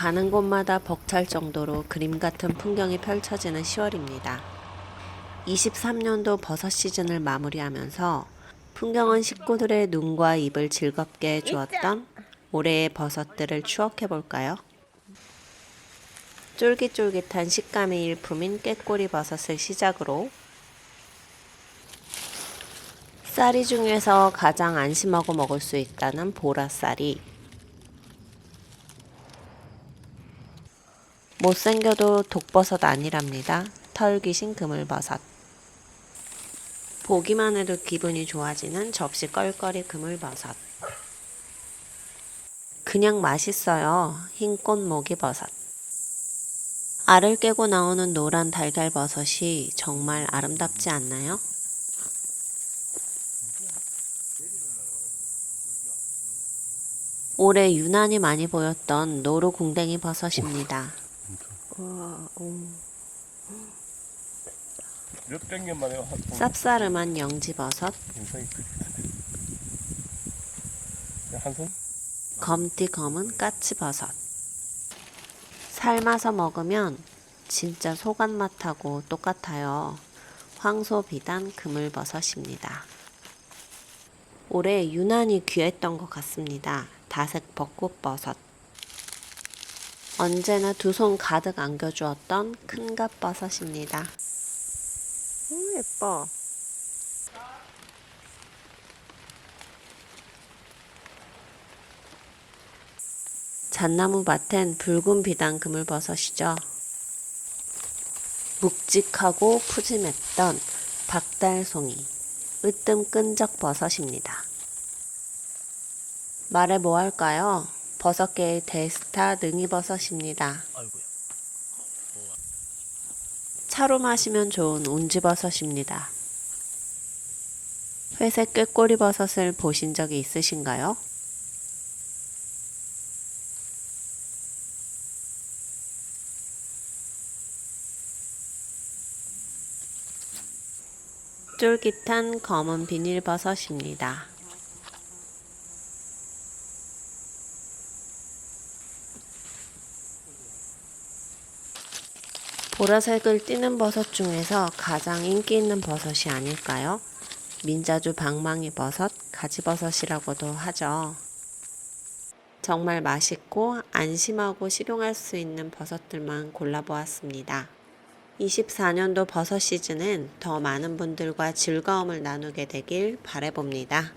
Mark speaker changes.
Speaker 1: 가는 곳마다 벅찰 정도로 그림 같은 풍경이 펼쳐지는 10월입니다. 23년도 버섯 시즌을 마무리하면서 풍경은 식구들의 눈과 입을 즐겁게 해주었던 올해의 버섯들을 추억해 볼까요? 쫄깃쫄깃한 식감이 일품인 깨꼬리 버섯을 시작으로 쌀이 중에서 가장 안심하고 먹을 수 있다는 보라쌀이 못생겨도 독버섯 아니랍니다. 털귀신 그물버섯. 보기만 해도 기분이 좋아지는 접시 껄껄이 그물버섯. 그냥 맛있어요. 흰 꽃 모기 버섯. 알을 깨고 나오는 노란 달걀버섯이 정말 아름답지 않나요? 올해 유난히 많이 보였던 노루궁뎅이 버섯입니다.
Speaker 2: 몇백 년 만에 한번
Speaker 1: 쌉싸름한 영지버섯,
Speaker 2: 인상이 크. 한 손?
Speaker 1: 검디 검은 까치버섯. 삶아서 먹으면 진짜 소간 맛하고 똑같아요. 황소 비단 그물버섯입니다. 올해 유난히 귀했던 것 같습니다. 다색 벚꽃버섯. 언제나 두 손 가득 안겨주었던 큰갑 버섯입니다. 오, 예뻐. 잣나무 밭엔 붉은 비단 그물버섯이죠. 묵직하고 푸짐했던 박달송이, 으뜸 끈적 버섯입니다. 말해 뭐 할까요? 버섯계의 대스타 능이버섯입니다. 차로 마시면 좋은 운지버섯입니다. 회색 꾀꼬리 버섯을 보신 적이 있으신가요? 쫄깃한 검은 비닐버섯입니다. 보라색을 띠는 버섯 중에서 가장 인기 있는 버섯이 아닐까요? 민자주 방망이 버섯, 가지버섯이라고도 하죠. 정말 맛있고 안심하고 식용할 수 있는 버섯들만 골라보았습니다. 24년도 버섯 시즌은 더 많은 분들과 즐거움을 나누게 되길 바래봅니다.